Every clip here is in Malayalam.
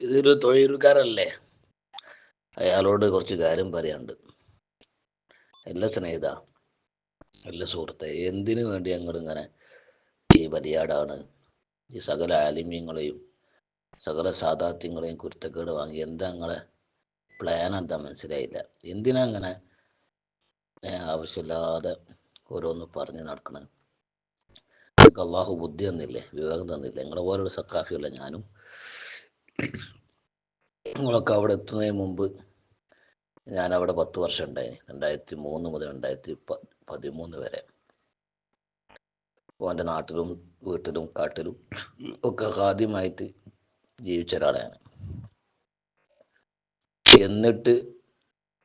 ഇതൊരു തൊഴിൽക്കാരല്ലേ? അയാളോട് കുറച്ച് കാര്യം പറയാണ്ട് എല്ലാ സ്നേഹിത എല്ലാ സുഹൃത്തെ എന്തിനു വേണ്ടി ഞങ്ങൾ ഇങ്ങനെ ഈ ബലിയാടാണ്? ഈ സകല ആലിമ്യങ്ങളെയും സകല സാധാത്യങ്ങളെയും കുരുത്തക്കേട് വാങ്ങി എന്താ നിങ്ങളെ പ്ലാൻ എന്താ മനസ്സിലായില്ല. എന്തിനാ അങ്ങനെ ആവശ്യമില്ലാതെ ഓരോന്ന് പറഞ്ഞ് നടക്കണത് നിങ്ങൾക്ക് അള്ളാഹു ബുദ്ധി തന്നില്ലേ വിവേകം തന്നില്ലേ? നിങ്ങളെ പോലുള്ള സക്കാഫിയല്ല ഞാനും. നിങ്ങളൊക്കെ അവിടെ എത്തുന്നതിന് മുമ്പ് ഞാൻ അവിടെ പത്ത് വർഷം ഉണ്ടായി രണ്ടായിരത്തി മൂന്ന് മുതൽ രണ്ടായിരത്തി പ- പതിമൂന്ന് വരെ. അപ്പോൾ എന്റെ നാട്ടിലും വീട്ടിലും കാട്ടിലും ഒക്കെ ആദ്യമായിട്ട് ജീവിച്ച ഒരാളാണ് എന്നിട്ട്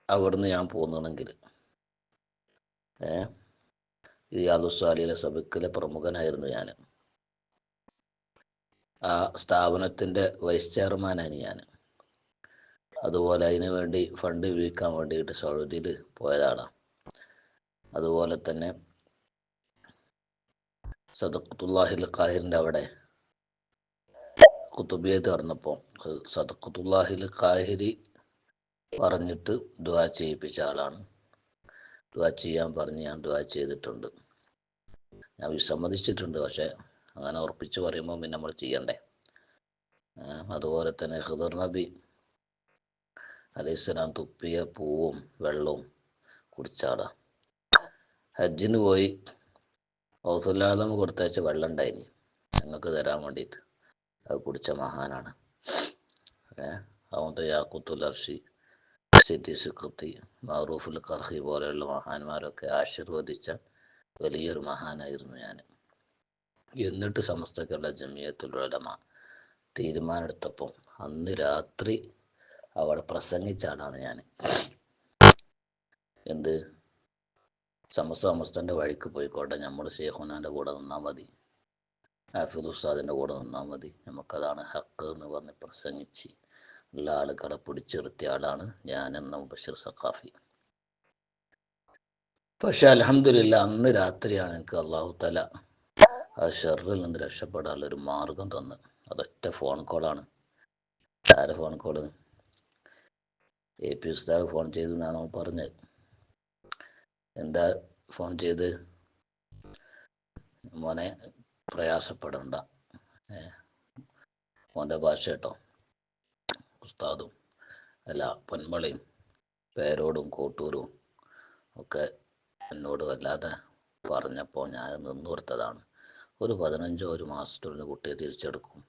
അവിടുന്ന് ഞാൻ പോകുന്നതെങ്കിൽ ഏ റിയാദുസ്വാലിയിലെ സഭക്കിലെ പ്രമുഖനായിരുന്നു ഞാൻ ആ സ്ഥാപനത്തിന്റെ വൈസ് ചെയർമാനാണ് ഞാൻ. അതുപോലെ അതിന് വേണ്ടി ഫണ്ട് വീക്കാൻ വേണ്ടിയിട്ട് സൗദിയിൽ പോയതാണ്. അതുപോലെ തന്നെ സദഖത്തുല്ലാഹിൽ ഖാഹിറിന്റെ അവിടെ കുത്തുബിയെ തുറന്നപ്പോൾ സദഖത്തുല്ലാഹിൽ ഖാഹിരി പറഞ്ഞിട്ട് ദുആ ചെയ്യിപ്പിച്ച ആളാണ്. ദുആ ചെയ്യാൻ പറഞ്ഞ് ഞാൻ ദുആ ചെയ്തിട്ടുണ്ട്. ഞാൻ വിസമ്മതിച്ചിട്ടുണ്ട് പക്ഷേ അങ്ങനെ ഉറപ്പിച്ച് പറയുമ്പോൾ പിന്നെ നമ്മൾ ചെയ്യണ്ടേ? അതുപോലെ തന്നെ ഖിദർ നബി അലൈഹിസ്സലാം തുപ്പിയ പൂവും വെള്ളവും കുടിച്ചാടാ. ഹജ്ജിന് പോയി ഔസുല്ലാദം കൊടുത്തയച്ച വെള്ളം ഉണ്ടായിനി. ഞങ്ങൾക്ക് തരാൻ വേണ്ടിയിട്ട്. അത് കുടിച്ച മഹാനാണ്. അതുകൊണ്ട് യാക്കുത്തുൽ അർഷി സിദ്ധി സിഖത്തി മാറൂഫുൽ കർഹി പോലെയുള്ള മഹാന്മാരൊക്കെ ആശീർവദിച്ച വലിയൊരു മഹാനായിരുന്നു ഞാൻ എന്നിട്ട് സമസ്തക്കുള്ള ജമിയത്തുൽ ഉലമ. തീരുമാനമെടുത്തപ്പം അന്ന് രാത്രി അവിടെ പ്രസംഗിച്ച ആളാണ് ഞാൻ എന്ത്? സമസ്ത സമസ്തന്റെ വഴിക്ക് പോയിക്കോട്ടെ. നമ്മുടെ ഷേഖുനാന്റെ കൂടെ നിന്നാൽ മതി. ഹാഫിദ് കൂടെ നിന്നാൽ മതി. നമുക്കതാണ് ഹക്ക് എന്ന് പറഞ്ഞ് പ്രസംഗിച്ച് ഉള്ള ആളുകളെ പിടിച്ചിർത്തിയ ആളാണ് ഞാൻ എന്ന ബഷീർ സഖാഫി. പക്ഷെ അലഹമില്ല അന്ന് രാത്രിയാണ് എനിക്ക് അള്ളാഹു തല ആ ഷെറിൽ നിന്ന് രക്ഷപ്പെടാനുള്ള ഒരു മാർഗം തന്ന്. അതൊറ്റ ഫോൺ കോളാണ് ആരെ ഫോൺ കോൾ എ പി ഉസ്താദ് ഫോൺ ചെയ്തെന്നാണോ പറഞ്ഞത്. എന്താ ഫോൺ ചെയ്ത്? മോനെ പ്രയാസപ്പെടണ്ട. മോന്റെ ഭാഷ കേട്ടോ. ഉസ്താദും അല്ല പൊന്മളയും പേരോടും കൂട്ടൂരും ഒക്കെ എന്നോട് വല്ലാതെ പറഞ്ഞപ്പോൾ ഞാൻ നിന്നു കൊടുത്തതാണ്. ഒരു പതിനഞ്ചോ ഒരു മാസത്തിനുള്ളിൽ കുട്ടിയെ തിരിച്ചെടുക്കും.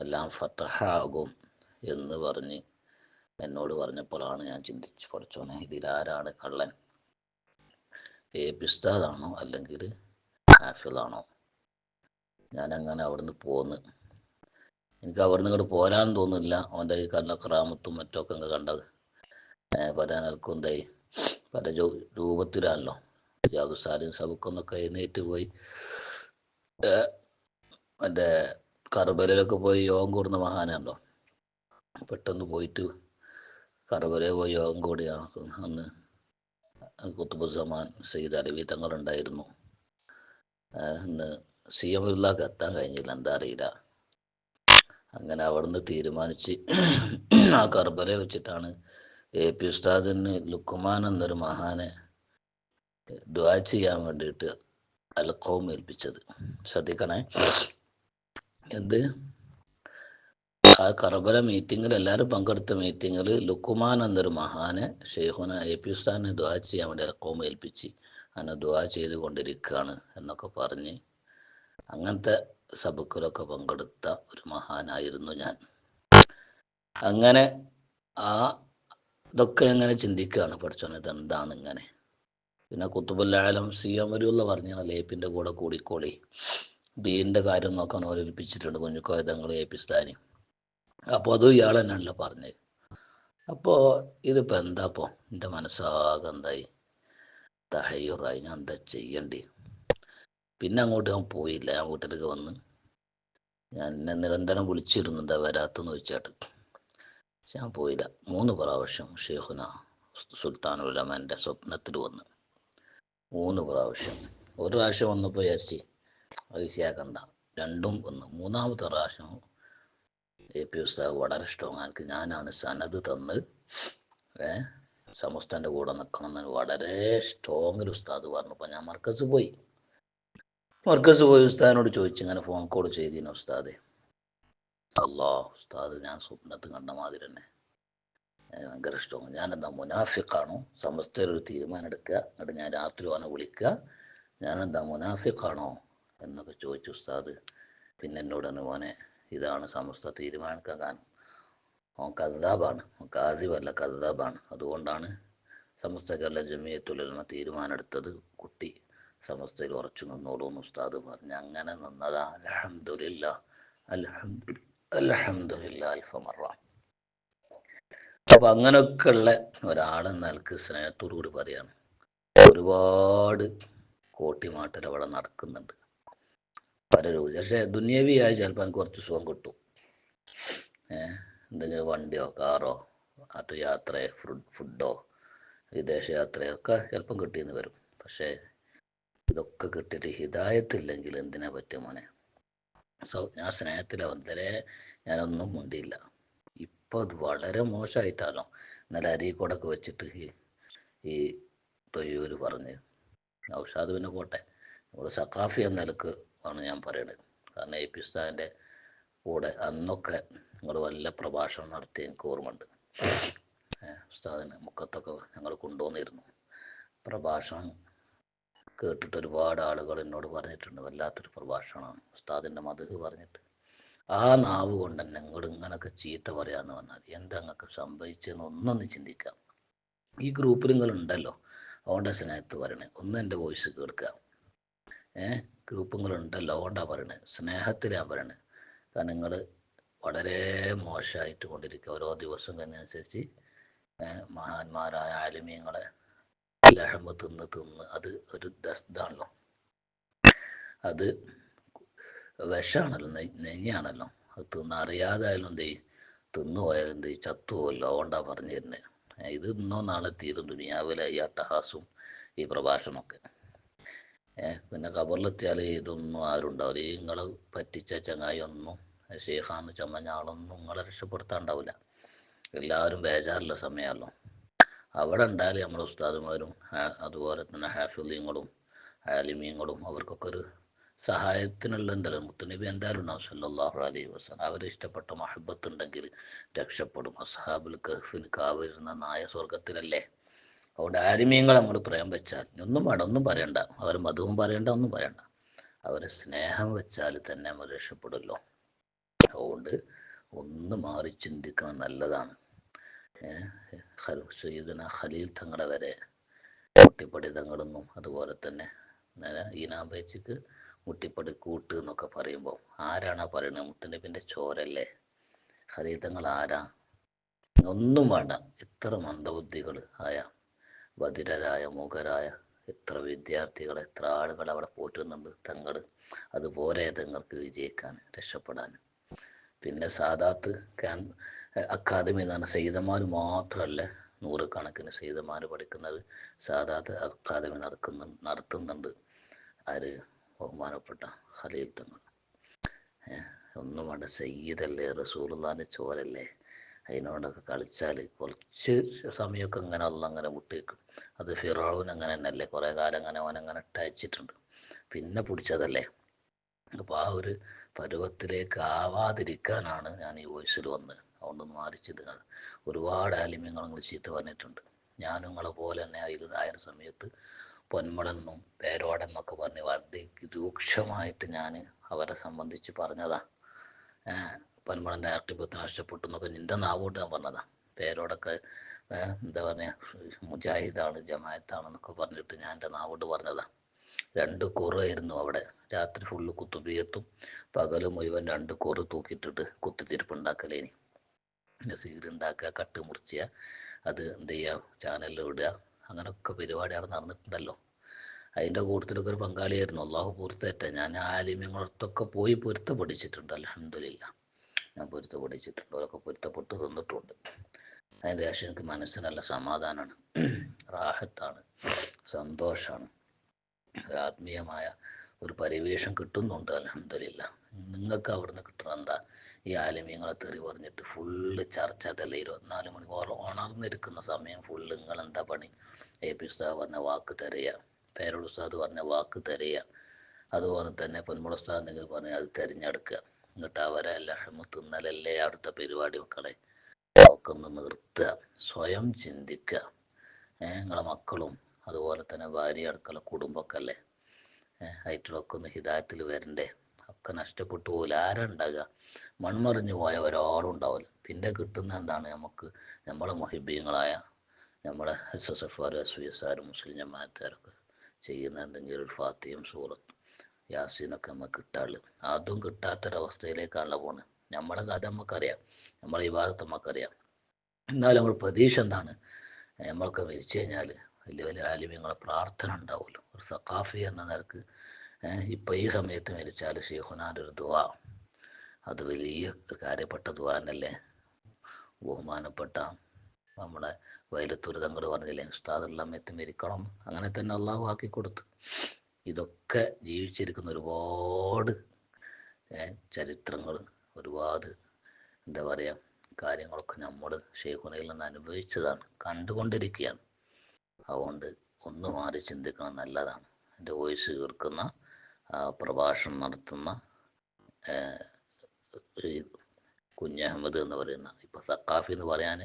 എല്ലാം ഫത്തഹാകും എന്ന് പറഞ്ഞ് എന്നോട് പറഞ്ഞപ്പോഴാണ് ഞാൻ ചിന്തിച്ച് പഠിച്ചോനെ ഇതിലാരാണ് കള്ളൻ? ഏ പിസ്താദാണോ അല്ലെങ്കിൽ ഹാഫിളാണോ ഞാൻ അങ്ങനെ അവിടുന്ന് പോന്ന്. എനിക്ക് അവിടുന്ന് ഇങ്ങോട്ട് പോരാൻ തോന്നുന്നില്ല. അവന്റെ ഈ കല്ല ക്രാമത്തും മറ്റൊക്കെ അങ്ങ് കണ്ടത്. പല നിലക്കും എന്തായി? പല രൂപത്തിലാണല്ലോ. ജാദുസാലിൻ സബുക്കൊന്നൊക്കെ എഴുന്നേറ്റ് പോയി. മറ്റേ കർബലയിലൊക്കെ പോയി യോഗം കൂടുന്ന മഹാനുണ്ടോ പെട്ടെന്ന് പോയിട്ട് കർബലയിൽ പോയി യോഗം കൂടി അന്ന് കുത്തുബുസമാൻ സയ്യിദ് അലവി തങ്ങളുണ്ടായിരുന്നു. ഉണ്ടായിരുന്നു അന്ന് സി എം ഉള്ളാക്ക് എത്താൻ കഴിഞ്ഞില്ല എന്താ അറിയില്ല. അങ്ങനെ അവിടുന്ന് തീരുമാനിച്ച് ആ കർബലയെ വെച്ചിട്ടാണ് എ പി ഉസ്താദിന് ലുക്കുമാൻ എന്നൊരു മഹാനെ ദ്വാ ചെയ്യാൻ വേണ്ടിയിട്ട് അൽക്കവും ഏൽപ്പിച്ചത്. ശ്രദ്ധിക്കണേ. എന്ത്? ആ കറബല മീറ്റിങ്ങിൽ എല്ലാവരും പങ്കെടുത്ത മീറ്റിങ്ങിൽ ലുക്കുമാൻ എന്നൊരു മഹാനെ ഷെയ്ഖുന എ പി ഉസ്താനെ ദ്വാ ചെയ്യാൻ വേണ്ടി ഇറക്കവും ഏൽപ്പിച്ച് അങ്ങനെ ദ്വാ ചെയ്ത് കൊണ്ടിരിക്കുകയാണ് എന്നൊക്കെ പറഞ്ഞ് അങ്ങനത്തെ സബക്കിലൊക്കെ പങ്കെടുത്ത ഒരു മഹാനായിരുന്നു ഞാൻ. അങ്ങനെ ആ ഇതൊക്കെ എങ്ങനെ ചിന്തിക്കുകയാണ് പഠിച്ചോനെ എന്താണ് ഇങ്ങനെ? പിന്നെ കുത്തുബുല്ലായാലും സി എം വരുള്ള പറഞ്ഞാൽ ലേപ്പിന്റെ കൂടെ കൂടിക്കോളി. ദീന്റെ കാര്യം നോക്കാൻ ഓരേൽപ്പിച്ചിട്ടുണ്ട് കുഞ്ഞുക്കോയതങ്ങൾ ഏപ്പിസ്ഥാനി അപ്പോൾ അതും ഇയാൾ തന്നെയാണല്ലോ പറഞ്ഞത് അപ്പോൾ ഇതിപ്പോൾ എന്താ അപ്പോൾ എന്റെ മനസ്സാകെ എന്തായി? തഹയ്യൂറായി ഞാൻ എന്താ ചെയ്യണ്ടേ? പിന്നെ അങ്ങോട്ട് ഞാൻ പോയില്ല. ഞാൻ വീട്ടിലേക്ക് വന്ന് ഞാൻ എന്നെ നിരന്തരം വിളിച്ചിരുന്നു എന്താ വരാത്തെന്ന് ചോദിച്ചാട്ട്. പക്ഷെ ഞാൻ പോയില്ല. മൂന്ന് പ്രാവശ്യം ഷെയ്ഖുന സുൽത്താനുലമന്റെ സ്വപ്നത്തിൽ വന്ന്. മൂന്ന് പ്രാവശ്യം. ഒരു പ്രാവശ്യം വന്നപ്പോൾ വിചാരിച്ച് അത് രണ്ടും ഒന്ന്. മൂന്നാമത്തെ പ്രാവശ്യം എ പി ഉസ്താദ് വളരെ ഇഷ്ടമാണ് എനിക്ക് ഞാനാണ് സനത് തന്ന് ഏ സമസ്തന്റെ കൂടെ നിൽക്കണം എന്ന് വളരെ സ്ട്രോങ്ങിൽ ഉസ്താദ് പറഞ്ഞപ്പോൾ ഞാൻ മർക്കസ് പോയി. മർക്കസ് പോയി. ഉസ്താദിനോട് ചോദിച്ചു ഇങ്ങനെ ഫോൺ കോൾ ചെയ്തിന് ഉസ്താദെ. അള്ളാ ഉസ്താദ് ഞാൻ സ്വപ്നത്തിൽ കണ്ട മാതിരി തന്നെ. ഭയങ്കര ഇഷ്ടമാണ് ഞാനെന്താ മുനാഫിക്കാണോ സമസ്തയിൽ ഒരു തീരുമാനം എടുക്കുക. എന്നിട്ട് ഞാൻ രാത്രി വന്ന് വിളിക്കുക. ഞാനെന്താ മുനാഫിക്കാണോ എന്നൊക്കെ ചോദിച്ചു ഉസ്താദ് പിന്നെ എന്നോട് തന്നെ മോനെ ഇതാണ് സമസ്ത തീരുമാനിക്കാൻ കാരണം. അവൻ കദ്ദാബാണ് കാദിബല്ല കദ്ദാബാണ്. അതുകൊണ്ടാണ് സമസ്ത കേരള ജമിയത്തുലമ തീരുമാനമെടുത്തത് കുട്ടി സമസ്തയിൽ ഉറച്ചു നിന്നോളൂ ഉസ്താദ് പറഞ്ഞു. അങ്ങനെ നിന്നതാ അലഹമില്ല അലഹമില്ല അലഹമില്ല അൽഫമറ അപ്പൊ അങ്ങനെയൊക്കെ ഉള്ള നിലയ്ക്ക് സ്നേഹത്തോടു കൂടി പറയാണ്. ഒരുപാട് കോട്ടിമാട്ടൽ അവിടെ നടക്കുന്നുണ്ട്. പലരും പക്ഷെ ദുനിയവിയായി ചിലപ്പോൾ എനിക്ക് കുറച്ച് സുഖം കിട്ടും. എന്തെങ്കിലും വണ്ടിയോ കാറോ അത് യാത്ര ഫുഡ് ഫുഡോ വിദേശ യാത്രയോ ഒക്കെ ചിലപ്പം കിട്ടിയെന്ന് വരും. പക്ഷേ ഇതൊക്കെ കിട്ടിയിട്ട് ഹിതായത്തില്ലെങ്കിൽ എന്തിനാ പറ്റും മോനെ? സോ ഞാൻ സ്നേഹത്തിലാവും ഇതുവരെ ഞാനൊന്നും മുണ്ടിയില്ല. ഇപ്പോൾ അത് വളരെ മോശമായിട്ടാണോ ഇന്നലെ അരീക്കോടൊക്കെ വെച്ചിട്ട് ഈ തൊയ്യൂര് പറഞ്ഞ്. ഔഷാദ് പിന്നെ പോട്ടെ. നമ്മൾ സക്കാഫി എന്ന നിലയ്ക്ക് ആണ് ഞാൻ പറയുന്നത് കാരണം എ പി ഉസ്താദിന്റെ കൂടെ അന്നൊക്കെ നിങ്ങൾ വല്ല പ്രഭാഷണം നടത്തി എനിക്ക് ഓർമ്മയുണ്ട്. ഉസ്താദിന് മുക്കത്തൊക്കെ ഞങ്ങൾ കൊണ്ടുവന്നിരുന്നു. പ്രഭാഷണം കേട്ടിട്ട് ഒരുപാട് ആളുകൾ എന്നോട് പറഞ്ഞിട്ടുണ്ട്. വല്ലാത്തൊരു പ്രഭാഷണമാണ്. ഉസ്താദിന്റെ മധു പറഞ്ഞിട്ട് ആ നാവ് കൊണ്ട് തന്നെ നിങ്ങൾ ഇങ്ങനൊക്കെ ചീത്ത പറയാന്ന് പറഞ്ഞാൽ എന്താ നിങ്ങൾക്ക് സംഭവിച്ചെന്ന് ഒന്നൊന്ന് ചിന്തിക്കാം. ഈ ഗ്രൂപ്പിൽ നിങ്ങൾ ഉണ്ടല്ലോ അതുകൊണ്ട് സ്നേഹത്ത് പറയണേ. ഒന്ന് എന്റെ വോയിസ് കേൾക്കാം ഏഹ് ഗ്രൂപ്പുകൾ ഉണ്ടല്ലോ അതുകൊണ്ടാ പറയണത് സ്നേഹത്തിലാണ് പറയണത് കാരണം നിങ്ങൾ വളരെ മോശമായിട്ട് കൊണ്ടിരിക്കുക. ഓരോ ദിവസം കഴിഞ്ഞനുസരിച്ച് മഹാന്മാരായ ആലിമീങ്ങളെ ലഹമ തിന്ന് തിന്ന് അത് ഒരു ദസ്താണല്ലോ അത് വിഷമാണല്ലോ നെഞ്ഞാണല്ലോ അത് തിന്ന് അറിയാതായാലും എന്ത് ചെയ്യും? തിന്നു പോയാലും എന്ത് ചെയ്യും? പറഞ്ഞു തരുന്നത് ഇത് ഇന്നോ നാളെ തീരും ദുനിയാവിലെ ഈ അട്ടഹാസും ഈ പ്രഭാഷണമൊക്കെ. പിന്നെ കബറിലെത്തിയാൽ ഇതൊന്നും ആരും ഉണ്ടാവില്ല ഈ നിങ്ങളെ പറ്റിച്ച ചങ്ങായി ഒന്നും ഷെയ്ഖാന്ന് ചമ്മഞ്ഞ ആളൊന്നും നിങ്ങളെ രക്ഷപ്പെടുത്താണ്ടാവില്ല എല്ലാവരും ബേജാറുള്ള സമയമല്ലോ അവിടെ ഉണ്ടായാലും നമ്മുടെ ഉസ്താദുമാരും അതുപോലെ തന്നെ ഹാഫിലിങ്ങളും ആലിമീങ്ങളും അവർക്കൊക്കെ ഒരു സഹായത്തിനുള്ള എന്തായാലും മുത്തുനബി എന്തായാലും ഉണ്ടാവും സല്ലല്ലാഹു അലൈഹി വസല്ലം. അവരെ ഇഷ്ടപ്പെട്ട മഹബത്ത് ഉണ്ടെങ്കിൽ രക്ഷപ്പെടും. അസ്ഹാബുൽ കഹ്ഫിൻ കാവിരുന്ന നായ സ്വർഗത്തിലല്ലേ അതുകൊണ്ട് ആരുമീങ്ങളെ നമ്മൾ പ്രേം വെച്ചാൽ ഒന്നും വേണ്ട ഒന്നും പറയണ്ട. അവർ മതവും പറയണ്ട ഒന്നും പറയണ്ട. അവരെ സ്നേഹം വെച്ചാൽ തന്നെ നമ്മൾ രക്ഷപ്പെടുമല്ലോ അതുകൊണ്ട് ഒന്ന് മാറി ചിന്തിക്കണം നല്ലതാണ്. സയ്യിദന ഖലീൽ തങ്ങളെ വരെ മുട്ടിപ്പടി തങ്ങളെന്നും അതുപോലെ തന്നെ ഈനാബേച്ചിക്ക് മുട്ടിപ്പടി കൂട്ട് എന്നൊക്കെ പറയുമ്പോൾ ആരാണ് പറയുന്നത് മുത്തനബിന്റെ ചോരല്ലേ? ഖലീൽ തങ്ങൾ ആരാ? ഒന്നും വേണ്ട. എത്ര മന്ദബുദ്ധികൾ ആയ ബധിരരായ മൂകരായ എത്ര വിദ്യാർത്ഥികൾ എത്ര ആളുകൾ അവിടെ പോറ്റുന്നുണ്ട് തങ്ങൾ. അതുപോലെ തങ്ങൾക്ക് വിജയിക്കാൻ രക്ഷപ്പെടാൻ. പിന്നെ സാദാത്ത് ക്യാൻ അക്കാദമി എന്ന് പറഞ്ഞ സയ്യിദന്മാർ മാത്രമല്ല നൂറുകണക്കിന് സയ്യിദന്മാർ പഠിക്കുന്നത്. സാദാത്ത് അക്കാദമി നടക്കുന്നു നടത്തുന്നുണ്ട്. ആര്? ബഹുമാനപ്പെട്ട ഖലീൽ തങ്ങൾ. ഒന്നും വേണ്ട. സയ്യിദല്ലേ റസൂലുള്ളാന്റെ ചോരല്ലേ? അതിനോടൊക്കെ കളിച്ചാൽ കുറച്ച് സമയമൊക്കെ അങ്ങനെ അല്ല അങ്ങനെ വിട്ടേക്കും. അത് ഫിറോവിൻ അങ്ങനെ തന്നെയല്ലേ? കുറേ കാലം അങ്ങനെ അവൻ അങ്ങനെ ഇട്ടയച്ചിട്ടുണ്ട്. പിന്നെ പിടിച്ചതല്ലേ? അപ്പോൾ ആ ഒരു പരുവത്തിലേക്ക് ആവാതിരിക്കാനാണ് ഞാൻ ഈ വോയിസിൽ വന്നത്. അതുകൊണ്ട് മാറി ചിന്തുക ഒരുപാട് ആലിമ്യങ്ങൾ നിങ്ങൾ ചീത്ത പറഞ്ഞിട്ടുണ്ട്. ഞാനും നിങ്ങളെ പോലെ തന്നെ അതിൽ ആയ സമയത്ത് പൊന്മടെന്നും പേരോടെന്നൊക്കെ പറഞ്ഞ് വളരെ രൂക്ഷമായിട്ട് ഞാൻ അവരെ സംബന്ധിച്ച് പറഞ്ഞതാ. പൊന്മടന്റെ ആക്ടിപത്ത് നഷ്ടപ്പെട്ടു എന്നൊക്കെ നിന്റെ നാവോട്ട് ഞാൻ പറഞ്ഞതാ. പേരോടൊക്കെ എന്താ പറയുക മുജാഹിദാണ് ജമായത്താണെന്നൊക്കെ പറഞ്ഞിട്ട് ഞാൻ എന്റെ നാവോട്ട് പറഞ്ഞതാ. രണ്ട് കുറയായിരുന്നു അവിടെ. രാത്രി ഫുള്ള് കുത്തുബിയത്തും പകൽ മുഴുവൻ രണ്ട് കുറ തൂക്കിയിട്ടിട്ട് കുത്തിത്തിരിപ്പ് ഉണ്ടാക്കലേനി. നസീർ ഉണ്ടാക്കുക കട്ട് മുറിച്ചുക അത് എന്ത് ചെയ്യുക ചാനലിൽ ഇടുക അങ്ങനെയൊക്കെ പരിപാടി നടന്നിട്ടുണ്ടല്ലോ. അതിന്റെ കൂട്ടത്തിലൊക്കെ ഒരു പങ്കാളിയായിരുന്നു. അള്ളാഹു പൊരുത്തേറ്റ ഞാൻ ആലിമ്യങ്ങളൊക്കെ പോയി പൊരുത്തപ്പെടിച്ചിട്ടുണ്ട് അലഹമില്ല ഞാൻ പൊരുത്തപ്പെടിച്ചിട്ടുണ്ട് അതൊക്കെ പൊരുത്തപ്പെട്ട് തന്നിട്ടുണ്ട് അതിന്റെ ശേഷം എനിക്ക് മനസ്സിന് നല്ല സമാധാനമാണ്. റാഹത്താണ്. സന്തോഷമാണ് ഒരാത്മീയമായ ഒരു പരിവേഷം കിട്ടുന്നുണ്ട്. അലഹമില്ല നിങ്ങൾക്ക് അവിടുന്ന് കിട്ടണം എന്താ? ഈ ആലിമ്യങ്ങളെ തെറി പറഞ്ഞിട്ട് ഫുള്ള് ചർച്ച അതല്ല? ഇരുപത്തിനാല് മണിക്കൂർ ഉണർന്നിരിക്കുന്ന സമയം ഫുള്ള് നിങ്ങൾ എന്താ പണി? എ പി ഉസ്താദ് പറഞ്ഞ വാക്ക് തരയുക പേരോട് ഉസ്താദ് പറഞ്ഞ വാക്ക് തരയുക അതുപോലെ തന്നെ പൊന്മുള ഉസ്താദ് എന്തെങ്കിലും പറഞ്ഞാൽ അത് തിരഞ്ഞെടുക്കുക. എന്നിട്ട് അവരെ ലഹമ തിന്നലല്ലേ അടുത്ത പരിപാടി മക്കളെ ഒക്കെ ഒന്ന് നിർത്തുക. സ്വയം ചിന്തിക്കുക. ഏഹ് നിങ്ങളെ മക്കളും അതുപോലെ തന്നെ ഭാര്യ അടുക്കള കുടുംബമൊക്കെ അല്ലേ ആയിട്ടുള്ളൊക്കെ ഒന്ന് ഹിതായത്തിൽ വരണ്ടേ? ഒക്കെ നഷ്ടപ്പെട്ടു പോകില്ല ആരും ഉണ്ടാകുക മൺമറിഞ്ഞു പോയ ഒരാളും ഉണ്ടാവില്ല. പിന്നെ കിട്ടുന്ന എന്താണ് നമുക്ക്? നമ്മളെ മൊഹിബീങ്ങളായ നമ്മളെ S S F R S V S R മുസ്ലിം ജമാഅത്തുകാരൊക്കെ ചെയ്യുന്ന എന്തെങ്കിലും ഒരു ഫാത്തിയും സൂറത്ത് യാസീനൊക്കെ നമുക്ക് കിട്ടാറുള്ളു അതും കിട്ടാത്തൊരവസ്ഥയിലേക്കാണല്ലോ പോണ്. നമ്മളെ കഥ നമുക്കറിയാം നമ്മളെ വിവാദത്തെ നമുക്കറിയാം എന്നാലും നമ്മൾ പ്രതീക്ഷ എന്താണ്? നമ്മളൊക്കെ മരിച്ചു കഴിഞ്ഞാൽ വലിയ വലിയ ആലിമ്യങ്ങളെ പ്രാർത്ഥന ഉണ്ടാവുമല്ലോ ഒരു സക്കാഫി എന്ന നിലയ്ക്ക് ഇപ്പം ഈ സമയത്ത് മരിച്ചാൽ ഷെയ്ഖുനാന്റെ ഒരു ദുവ അത് വലിയ കാര്യപ്പെട്ട ദുവാനല്ലേ ബഹുമാനപ്പെട്ട നമ്മുടെ വയലത്തൂർ തങ്ങൾ പറഞ്ഞില്ലേ ഉസ്താദുള്ള സമയത്ത് മരിക്കണം. അങ്ങനെ തന്നെ അള്ളാഹു ആക്കി കൊടുത്തു ഇതൊക്കെ ജീവിച്ചിരിക്കുന്ന ഒരുപാട് ചരിത്രങ്ങൾ ഒരുപാട് എന്താ പറയുക കാര്യങ്ങളൊക്കെ നമ്മൾ ഷെയ്ഖുനയിൽ നിന്ന് അനുഭവിച്ചതാണ് കണ്ടുകൊണ്ടിരിക്കുകയാണ്. അതുകൊണ്ട് ഒന്ന് മാറി ചിന്തിക്കണം നല്ലതാണ്. എന്റെ വോയിസ് കേൾക്കുന്ന പ്രഭാഷണം നടത്തുന്ന കുഞ്ഞഹമ്മദ് എന്ന് പറയുന്ന ഇപ്പോൾ സക്കാഫി എന്ന് പറയാൻ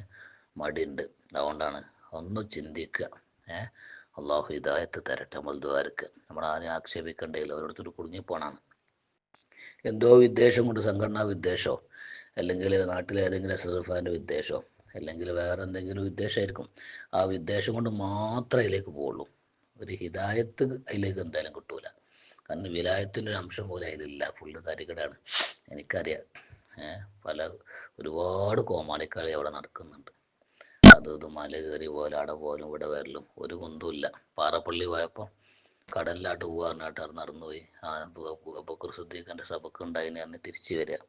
മടിയുണ്ട്. അതുകൊണ്ടാണ് ഒന്ന് ചിന്തിക്കുക ഏഹ്. അള്ളാഹു ഹിദായത്ത് തരട്ടെ നമ്മൾ നമ്മൾ ആരെയും ആക്ഷേപിക്കേണ്ടതില്ല. ഓരോരുത്തർ കുടുങ്ങിപ്പോണാണ് എന്തോ വിദ്വേഷം കൊണ്ട് സംഘടനാ വിദ്വേഷമോ അല്ലെങ്കിൽ നാട്ടിലെ ഏതെങ്കിലും എസ് എസ് വിദ്വേഷമോ അല്ലെങ്കിൽ വേറെ എന്തെങ്കിലും വിദ്വേഷമായിരിക്കും. ആ വിദ്വേഷം കൊണ്ട് മാത്രമേ അതിലേക്ക് പോവുള്ളൂ. ഒരു ഹിദായത്ത് അതിലേക്ക് എന്തായാലും കിട്ടൂല. കാരണം വിലായത്തിന്റെ ഒരു അംശം പോലും അതിലില്ല. ഫുള്ള് തരികടാണ് എനിക്കറിയാം. പല ഒരുപാട് കോമാളിക്കളി അവിടെ നടക്കുന്നുണ്ട്. അത് ഇത് മല കയറി പോലെ അവിടെ പോലും ഇവിടെ വരലും ഒരു കുന്തുമില്ല പാറപ്പള്ളി പോയപ്പോൾ കടലിലാട്ട് പോകാറിനാട്ട് നടന്നുപോയി. ആ ബക്കർ സുദ്ദീഖിന്റെ സഭക്ക് ഉണ്ടായിന് പറഞ്ഞ് തിരിച്ചു വരിക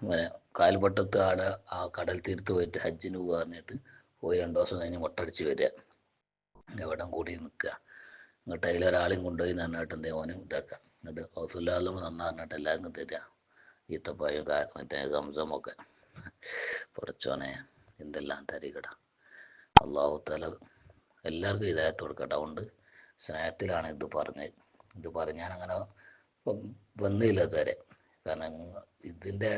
അങ്ങനെ കാൽപട്ടത്ത് ആടെ ആ കടൽ തീർത്ത് പോയിട്ട് ഹജ്ജിന് പോകുക പറഞ്ഞിട്ട് പോയി രണ്ടു ദിവസം കഴിഞ്ഞ് മുട്ടടിച്ച് വരിക എവിടെ കൂടി നിൽക്കുക എന്നിട്ട് അതിലൊരാളെയും കൊണ്ടുപോയി നന്നായിട്ട് എന്തേ ഓനും ഇതാക്കുക എന്നിട്ട് ഹൗസുല്ലാലും നന്നാ പറഞ്ഞിട്ട് എല്ലാവർക്കും തരിക ഈത്തപ്പായും മറ്റേ സംസമൊക്കെ പുറച്ചോനെ എന്തെല്ലാം തരികട. അള്ളാഹു തല എല്ലാവർക്കും ഇതായത്ത് കൊടുക്കട്ടെ. അതുകൊണ്ട് സ്നേഹത്തിലാണ് ഇത് പറഞ്ഞത് ഇത് പറഞ്ഞാൽ അങ്ങനെ വന്നില്ല ഇതുവരെ. കാരണം ഇതിന്റെ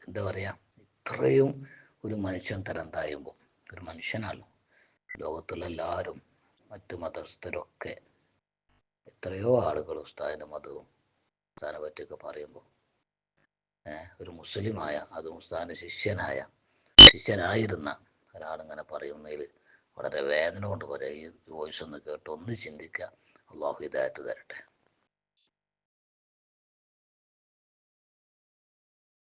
എന്താ പറയുക ഇത്രയും ഒരു മനുഷ്യൻ തരം തായുമ്പോൾ ഒരു മനുഷ്യനാണല്ലോ ലോകത്തുള്ള എല്ലാവരും മറ്റു മതസ്ഥരൊക്കെ എത്രയോ ആളുകൾ ഉസ്താദിന്റെ മതവും ഉസ്താദിനെ പറ്റിയൊക്കെ പറയുമ്പോൾ ഒരു മുസ്ലിമായ അതും ഉസ്താദിന്റെ ശിഷ്യനായ ശിഷ്യനായിരുന്ന ഒരാളിങ്ങനെ പറയുന്നതിൽ വളരെ വേദന കൊണ്ട് പറയുക ഈ വോയിസ് ഒന്ന് കേട്ട് ഒന്ന് ചിന്തിക്കുക അള്ളാഹു ഹിദായത്ത് തരട്ടെ.